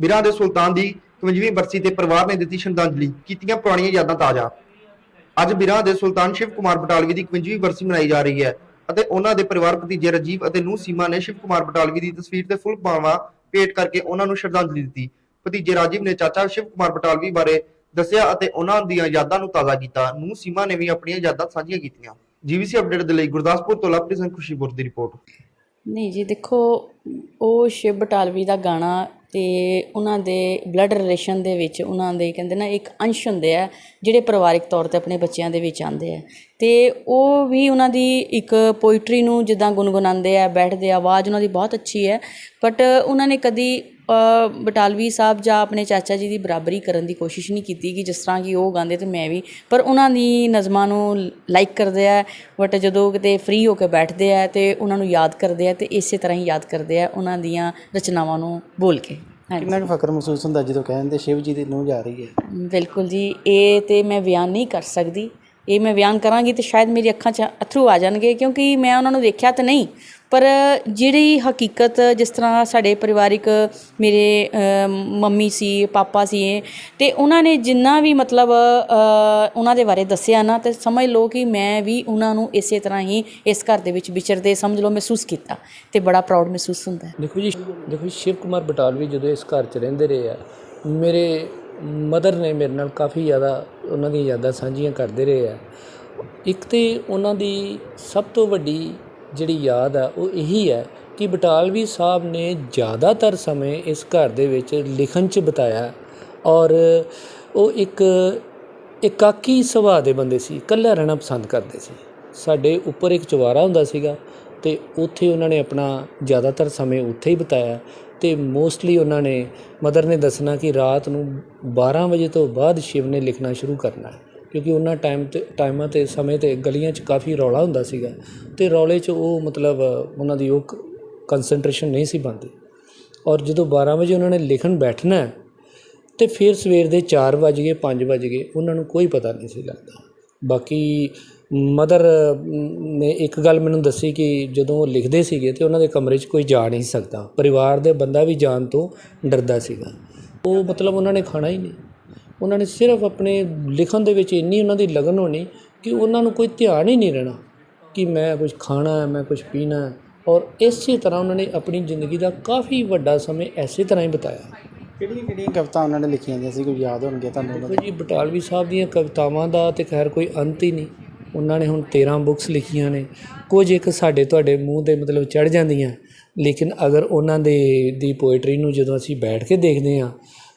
ਬਿਰਾਂ ਦੇ ਸੁਲਤਾਨ ਦੀ 51ਵੀਂ ਬਰਸੀ ਤੇ ਪਰਿਵਾਰ ਨੇ ਦਿੱਤੀ ਸ਼ਰਧਾਂਜਲੀ, ਕੀਤੀਆਂ ਪੁਰਾਣੀਆਂ ਯਾਦਾਂ ਤਾਜ਼ਾ। ਅੱਜ ਬਿਰਾਂ ਦੇ ਸੁਲਤਾਨ ਸ਼ਿਵ ਕੁਮਾਰ ਬਟਾਲਵੀ ਦੀ 51ਵੀਂ ਬਰਸੀ ਮਨਾਈ ਜਾ ਰਹੀ ਹੈ ਅਤੇ ਉਹਨਾਂ ਦੇ ਪਰਿਵਾਰ ਭਤੀਜੇ ਰਜੀਵ ਅਤੇ ਨੂੰਹ ਸੀਮਾ ਨੇ ਸ਼ਿਵ ਕੁਮਾਰ ਬਟਾਲਵੀ ਦੀ ਤਸਵੀਰ ਤੇ ਫੁੱਲ ਪਾਵਾ ਭੇਟ ਕਰਕੇ ਉਹਨਾਂ ਨੂੰ ਸ਼ਰਧਾਂਜਲੀ ਦਿੱਤੀ। ਭਤੀਜੇ ਰਾਜੀਵ ਨੇ ਚਾਚਾ ਸ਼ਿਵ ਕੁਮਾਰ ਬਟਾਲਵੀ ਬਾਰੇ ਦੱਸਿਆ ਅਤੇ ਉਹਨਾਂ ਦੀਆਂ ਯਾਦਾਂ ਨੂੰ ਤਾਜ਼ਾ ਕੀਤਾ। ਨੂੰਹ ਸੀਮਾ ਨੇ ਵੀ ਆਪਣੀਆਂ ਯਾਦਾਂ ਸਾਂਝੀਆਂ ਕੀਤੀਆਂ। ਜੀਵੀਸੀ ਅਪਡੇਟ ਦੇ ਲਈ ਗੁਰਦਾਸਪੁਰ ਤੋਂ ਲਵਪ੍ਰੀਤ ਸਿੰਘ ਖੁਸ਼ੀਪੁਰ ਦੀ ਰਿਪੋਰਟ। ਨਹੀਂ ਜੀ, ਦੇਖੋ, ਉਹ ਸ਼ਿਵ ਬਟਾਲਵੀ ਦਾ ਗਾਣਾ ਤੇ ਉਹਨਾਂ ਦੇ ਬਲੱਡ ਰਿਲੇਸ਼ਨ ਦੇ ਵਿੱਚ ਉਹਨਾਂ ਦੇ ਕਹਿੰਦੇ ਨਾ ਇੱਕ ਅੰਸ਼ ਹੁੰਦੇ ਆ, ਜਿਹੜੇ ਪਰਿਵਾਰਿਕ ਤੌਰ ਤੇ ਆਪਣੇ ਬੱਚਿਆਂ ਦੇ ਵਿੱਚ ਆਉਂਦੇ ਆ। ਅਤੇ ਉਹ ਵੀ ਉਹਨਾਂ ਦੀ ਇੱਕ ਪੋਇਟਰੀ ਨੂੰ ਜਿੱਦਾਂ ਗੁੰਗੁਣਾਉਂਦੇ ਆ, ਬੈਠਦੇ ਆ, ਆਵਾਜ਼ ਉਹਨਾਂ ਦੀ ਬਹੁਤ ਅੱਛੀ ਹੈ। ਬਟ ਉਹਨਾਂ ਨੇ ਕਦੀ ਬਟਾਲਵੀ ਸਾਹਿਬ ਜਾਂ ਆਪਣੇ ਚਾਚਾ ਜੀ ਦੀ ਬਰਾਬਰੀ ਕਰਨ ਦੀ ਕੋਸ਼ਿਸ਼ ਨਹੀਂ ਕੀਤੀ ਕਿ ਜਿਸ ਤਰ੍ਹਾਂ ਕਿ ਉਹ ਗਾਉਂਦੇ ਤੇ ਮੈਂ ਵੀ ਪਰ ਉਹਨਾਂ ਦੀ ਨਜ਼ਮਾਂ ਨੂੰ ਲਾਈਕ ਕਰਦੇ ਆ ਬਟ ਜਦੋਂ ਕਿਤੇ ਫ੍ਰੀ ਹੋ ਕੇ ਬੈਠਦੇ ਆ ਤੇ ਉਹਨਾਂ ਨੂੰ ਯਾਦ ਕਰਦੇ ਆ ਤੇ ਇਸੇ ਤਰ੍ਹਾਂ ਹੀ ਯਾਦ ਕਰਦੇ ਆ ਉਹਨਾਂ ਦੀਆਂ ਰਚਨਾਵਾਂ ਨੂੰ ਬੋਲ ਕੇ। ਕਿੰਨਾ ਕੁ ਫਖਰ ਮਹਿਸੂਸ ਹੁੰਦਾ ਜਦੋਂ ਕਹਿੰਦੇ ਸ਼ਿਵ ਜੀ ਦੀ ਨੂੰ ਜਾ ਰਹੀ ਹੈ। ਬਿਲਕੁਲ ਜੀ ਇਹ ਤੇ ਮੈਂ ਬਿਆਨ ਨਹੀਂ ਕਰ ਸਕਦੀ। ਇਹ ਮੈਂ ਬਿਆਨ ਕਰਾਂਗੀ ਤੇ ਸ਼ਾਇਦ ਮੇਰੀ ਅੱਖਾਂ 'ਚ ਅਥਰੂ ਆ ਜਾਣਗੇ ਕਿਉਂਕਿ ਮੈਂ ਉਹਨਾਂ ਨੂੰ ਦੇਖਿਆ ਤਾਂ ਨਹੀਂ। ਪਰ ਜਿਹੜੀ ਹਕੀਕਤ ਜਿਸ ਤਰ੍ਹਾਂ ਸਾਡੇ ਪਰਿਵਾਰਿਕ ਮੇਰੇ ਮੰਮੀ ਸੀ, ਪਾਪਾ ਸੀ ਅਤੇ ਉਹਨਾਂ ਨੇ ਜਿੰਨਾ ਵੀ ਮਤਲਬ ਉਹਨਾਂ ਦੇ ਬਾਰੇ ਦੱਸਿਆ ਨਾ, ਤੇ ਸਮਝ ਲਓ ਕਿ ਮੈਂ ਵੀ ਉਹਨਾਂ ਨੂੰ ਇਸੇ ਤਰ੍ਹਾਂ ਹੀ ਇਸ ਘਰ ਦੇ ਵਿੱਚ ਵਿਚਰਦੇ ਸਮਝ ਲਓ ਮਹਿਸੂਸ ਕੀਤਾ ਤੇ ਬੜਾ ਪ੍ਰਾਊਡ ਮਹਿਸੂਸ ਹੁੰਦਾ ਦੇਖੋ ਜੀ ਦੇਖੋ ਜੀ, ਸ਼ਿਵ ਕੁਮਾਰ ਬਟਾਲਵੀ ਜਦੋਂ ਇਸ ਘਰ 'ਚ ਰਹਿੰਦੇ ਰਹੇ ਆ, ਮੇਰੇ ਮਦਰ ਨੇ ਮੇਰੇ ਨਾਲ ਕਾਫੀ ਜ਼ਿਆਦਾ ਉਹਨਾਂ ਦੀਆਂ ਯਾਦਾਂ ਸਾਂਝੀਆਂ ਕਰਦੇ ਰਹੇ ਆ। ਇੱਕ ਤੇ ਉਹਨਾਂ ਦੀ ਸਭ ਤੋਂ ਵੱਡੀ ਜਿਹੜੀ ਯਾਦ ਆ, ਉਹ ਇਹੀ ਹੈ ਕਿ ਬਟਾਲਵੀ ਸਾਹਿਬ ਨੇ ਜ਼ਿਆਦਾਤਰ ਸਮੇਂ ਇਸ ਘਰ ਦੇ ਵਿੱਚ ਲਿਖਣ 'ਚ ਬਿਤਾਇਆ ਔਰ ਉਹ ਇੱਕ ਇਕਾਕੀ ਸੁਭਾਅ ਦੇ ਬੰਦੇ ਸੀ, ਇਕੱਲਾ ਰਹਿਣਾ ਪਸੰਦ ਕਰਦੇ ਸੀ। ਸਾਡੇ ਉੱਪਰ ਇੱਕ ਚੁਬਾਰਾ ਹੁੰਦਾ ਸੀਗਾ ਤੇ ਉੱਥੇ ਉਹਨਾਂ ਨੇ ਆਪਣਾ ਜ਼ਿਆਦਾਤਰ ਸਮੇਂ ਉੱਥੇ ਹੀ ਬਿਤਾਇਆ ਤੇ ਮੋਸਟਲੀ ਉਹਨਾਂ ਨੇ ਮਦਰ ਨੇ ਦੱਸਣਾ ਕਿ ਰਾਤ ਨੂੰ 12 ਵਜੇ ਤੋਂ ਬਾਅਦ ਸ਼ਿਵ ਨੇ ਲਿਖਣਾ ਸ਼ੁਰੂ ਕਰਨਾ। ਕਿਉਂਕਿ ਉਹਨਾਂ ਟਾਈਮ ਤੇ ਟਾਈਮਾਂ ਤੇ ਸਮੇਂ ਤੇ ਗਲੀਆਂ 'ਚ ਕਾਫੀ ਰੌਲਾ ਹੁੰਦਾ ਸੀਗਾ। ਅਤੇ ਰੌਲੇ 'ਚ ਉਹ ਮਤਲਬ ਉਹਨਾਂ ਦੀ ਉਹ ਕੰਸਨਟਰੇਸ਼ਨ ਨਹੀਂ ਸੀ ਬਣਦੀ। ਔਰ ਜਦੋਂ 12 ਵਜੇ ਉਹਨਾਂ ਨੇ ਲਿਖਣ ਬੈਠਣਾ ਹੈ, ਫਿਰ ਸਵੇਰ ਦੇ ਚਾਰ ਵੱਜ ਗਏ ਪੰਜ ਵੱਜ ਗਏ ਉਹਨਾਂ ਨੂੰ ਕੋਈ ਪਤਾ ਨਹੀਂ ਸੀ ਲੱਗਦਾ। ਬਾਕੀ ਮਦਰ ਨੇ ਇੱਕ ਗੱਲ ਮੈਨੂੰ ਦੱਸੀ ਕਿ ਜਦੋਂ ਉਹ ਲਿਖਦੇ ਸੀਗੇ ਤੇ ਉਹਨਾਂ ਦੇ ਕਮਰੇ 'ਚ ਕੋਈ ਜਾ ਨਹੀਂ ਸਕਦਾ। ਪਰਿਵਾਰ ਦੇ ਬੰਦਾ ਵੀ ਜਾਣ ਤੋਂ ਡਰਦਾ ਸੀਗਾ। ਉਹ ਮਤਲਬ ਉਹਨਾਂ ਨੇ ਖਾਣਾ ਹੀ ਨਹੀਂ। ਉਹਨਾਂ ਨੇ ਸਿਰਫ ਆਪਣੇ ਲਿਖਣ ਦੇ ਵਿੱਚ ਇੰਨੀ ਉਹਨਾਂ ਦੀ ਲਗਨ ਹੋਣੀ ਕਿ ਉਹਨਾਂ ਨੂੰ ਕੋਈ ਧਿਆਨ ਹੀ ਨਹੀਂ ਰਹਿਣਾ ਕਿ ਮੈਂ ਕੁਝ ਖਾਣਾ ਹੈ ਮੈਂ ਕੁਝ ਪੀਣਾ ਹੈ। ਔਰ ਇਸੇ ਤਰ੍ਹਾਂ ਉਹਨਾਂ ਨੇ ਆਪਣੀ ਜ਼ਿੰਦਗੀ ਦਾ ਕਾਫੀ ਵੱਡਾ ਸਮੇਂ ਐਸੇ ਤਰ੍ਹਾਂ ਹੀ ਬਿਤਾਇਆ। ਕਿਹੜੀਆਂ ਕਿਹੜੀਆਂ ਕਵਿਤਾ ਉਹਨਾਂ ਨੇ ਲਿਖੀਆਂ ਸੀ? ਕੋਈ ਯਾਦ ਹੋਣਗੇ ਤੁਹਾਨੂੰ ਉਹਨਾਂ ਦੇਖੋ ਜੀ ਬਟਾਲਵੀ ਸਾਹਿਬ ਦੀਆਂ ਕਵਿਤਾਵਾਂ ਦਾ ਤੇ ਖੈਰ ਕੋਈ ਅੰਤ ਹੀ ਨਹੀਂ। ਉਹਨਾਂ ਨੇ ਹੁਣ 13 ਬੁੱਕਸ ਲਿਖੀਆਂ ਨੇ। ਕੁਝ ਇੱਕ ਸਾਡੇ ਤੁਹਾਡੇ ਮੂੰਹ ਤੇ ਮਤਲਬ ਚੜ ਜਾਂਦੀਆਂ। ਲੇਕਿਨ ਅਗਰ ਉਹਨਾਂ ਦੇ ਦੀ ਪੋਇਟਰੀ ਨੂੰ ਜਦੋਂ ਅਸੀਂ ਬੈਠ ਕੇ ਦੇਖਦੇ ਹਾਂ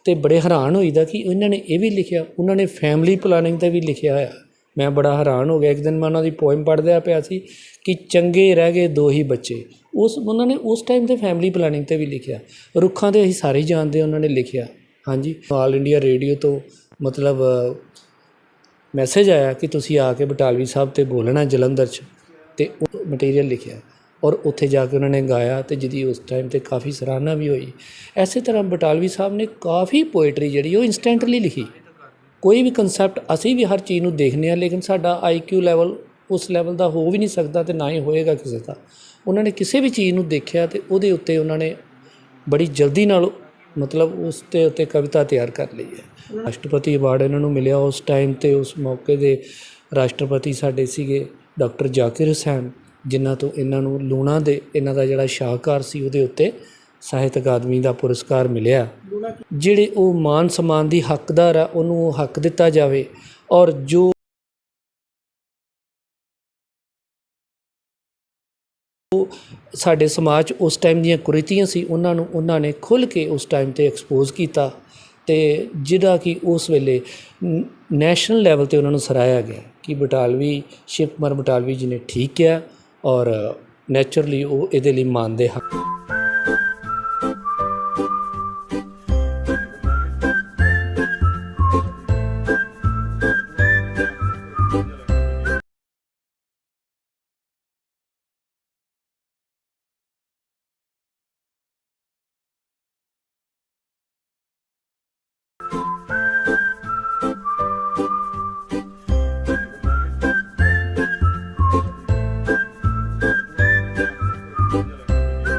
ਤੇ ਬੜੇ ਹੈਰਾਨ ਹੋਈਦਾ ਕਿ ਇਹਨਾਂ ਨੇ ਇਹ ਵੀ ਲਿਖਿਆ, ਉਹਨਾਂ ਨੇ ਫੈਮਿਲੀ ਪਲਾਨਿੰਗ ਤੇ ਵੀ ਲਿਖਿਆ ਹੋਇਆ। ਮੈਂ ਬੜਾ ਹੈਰਾਨ ਹੋ ਗਿਆ। ਇੱਕ ਦਿਨ ਮੈਂ ਉਹਨਾਂ ਦੀ ਪੋਇਮ ਪੜ੍ਹਦਿਆ ਪਿਆ ਸੀ ਕਿ ਚੰਗੇ ਰਹਿ ਗਏ ਦੋ ਹੀ ਬੱਚੇ। ਉਸ, ਉਹਨਾਂ ਨੇ ਉਸ ਟਾਈਮ ਤੇ ਫੈਮਿਲੀ ਪਲਾਨਿੰਗ ਤੇ ਵੀ ਲਿਖਿਆ। ਰੁੱਖਾਂ ਦੇ ਅਸੀਂ ਸਾਰੇ ਜਾਣਦੇ ਉਹਨਾਂ ਨੇ ਲਿਖਿਆ। ਹਾਂਜੀ। ਆਲ ਇੰਡੀਆ ਰੇਡੀਓ ਤੋਂ ਮਤਲਬ ਮੈਸੇਜ ਆਇਆ ਕਿ ਤੁਸੀਂ ਆ ਕੇ ਬਟਾਲਵੀ ਸਾਹਿਬ ਤੇ ਬੋਲਣਾ ਜਲੰਧਰ 'ਚ। ਤੇ ਉਹ ਮਟੀਰੀਅਲ ਲਿਖਿਆ। ਔਰ ਉੱਥੇ ਜਾ ਕੇ ਉਹਨਾਂ ਨੇ ਗਾਇਆ ਤੇ ਜਿਹਦੀ ਉਸ ਟਾਈਮ ਤੇ ਕਾਫੀ ਸਰਾਹਨਾ ਵੀ ਹੋਈ। ਐਸੇ ਤਰ੍ਹਾਂ ਬਟਾਲਵੀ ਸਾਹਿਬ ਨੇ ਕਾਫੀ ਪੋਇਟਰੀ ਜਿਹੜੀ ਉਹ ਇਨਸਟੈਂਟਲੀ ਲਿਖੀ। ਕੋਈ ਵੀ ਕਨਸੈਪਟ ਅਸੀਂ ਵੀ ਹਰ ਚੀਜ਼ ਨੂੰ ਦੇਖਨੇ ਆ ਲੇਕਿਨ ਸਾਡਾ ਆਈਕਿਊ ਲੈਵਲ ਉਸ ਲੈਵਲ ਦਾ ਹੋ ਵੀ ਨਹੀਂ ਸਕਦਾ ਤੇ ਨਾ ਹੀ ਹੋਏਗਾ ਕਿਸੇ ਦਾ। ਉਹਨਾਂ ਨੇ ਕਿਸੇ ਵੀ ਚੀਜ਼ ਨੂੰ ਦੇਖਿਆ ਤੇ ਉਹਦੇ ਉੱਤੇ ਉਹਨਾਂ ਨੇ ਬੜੀ ਜਲਦੀ ਨਾਲ ਮਤਲਬ ਉਸ ਤੇ ਉੱਤੇ ਕਵਿਤਾ ਤਿਆਰ ਕਰ ਲਈ ਹੈ। ਰਾਸ਼ਟਰਪਤੀ ਅਵਾਰਡ ਇਹਨਾਂ ਨੂੰ ਮਿਲਿਆ ਉਸ ਟਾਈਮ ਤੇ ਉਸ ਮੌਕੇ ਦੇ ਰਾਸ਼ਟਰਪਤੀ ਸਾਡੇ ਸੀਗੇ ਡਾਕਟਰ ਜ਼ਾਕਿਰ ਹੁਸੈਨ। ਜਿਨ੍ਹਾਂ ਤੋਂ ਇਹਨਾਂ ਨੂੰ ਲੂਣਾ ਦੇ, ਇਹਨਾਂ ਦਾ ਜਿਹੜਾ ਸ਼ਾਹਕਾਰ ਸੀ ਉਹਦੇ ਉੱਤੇ ਸਾਹਿਤ ਅਕਾਦਮੀ ਦਾ ਪੁਰਸਕਾਰ ਮਿਲਿਆ। ਜਿਹੜੇ ਉਹ ਮਾਨ ਸਨਮਾਨ ਦੀ ਹੱਕਦਾਰ ਆ, ਉਹਨੂੰ ਉਹ ਹੱਕ ਦਿੱਤਾ ਜਾਵੇ ਔਰ ਜੋ ਸਾਡੇ ਸਮਾਜ 'ਚ ਉਸ ਟਾਈਮ ਦੀਆਂ ਕੁਰੀਤੀਆਂ ਸੀ, ਉਹਨਾਂ ਨੂੰ ਉਹਨਾਂ ਨੇ ਖੁੱਲ੍ਹ ਕੇ ਉਸ ਟਾਈਮ ਤੇ ਐਕਸਪੋਜ਼ ਕੀਤਾ ਤੇ ਜਿਹੜਾ ਕਿ ਉਸ ਵੇਲੇ ਨੈਸ਼ਨਲ ਲੈਵਲ ਤੇ ਉਹਨਾਂ ਨੂੰ ਸਰਾਇਆ ਗਿਆ ਕਿ ਬਟਾਲਵੀ, ਸ਼ਿਵ ਬਟਾਲਵੀ ਜੀ ਨੇ ਠੀਕ ਕਿਹਾ। ਔਰ ਨੈਚੁਰਲੀ ਉਹ ਇਹਦੇ ਲਈ ਮੰਨਦੇ ਹਨ।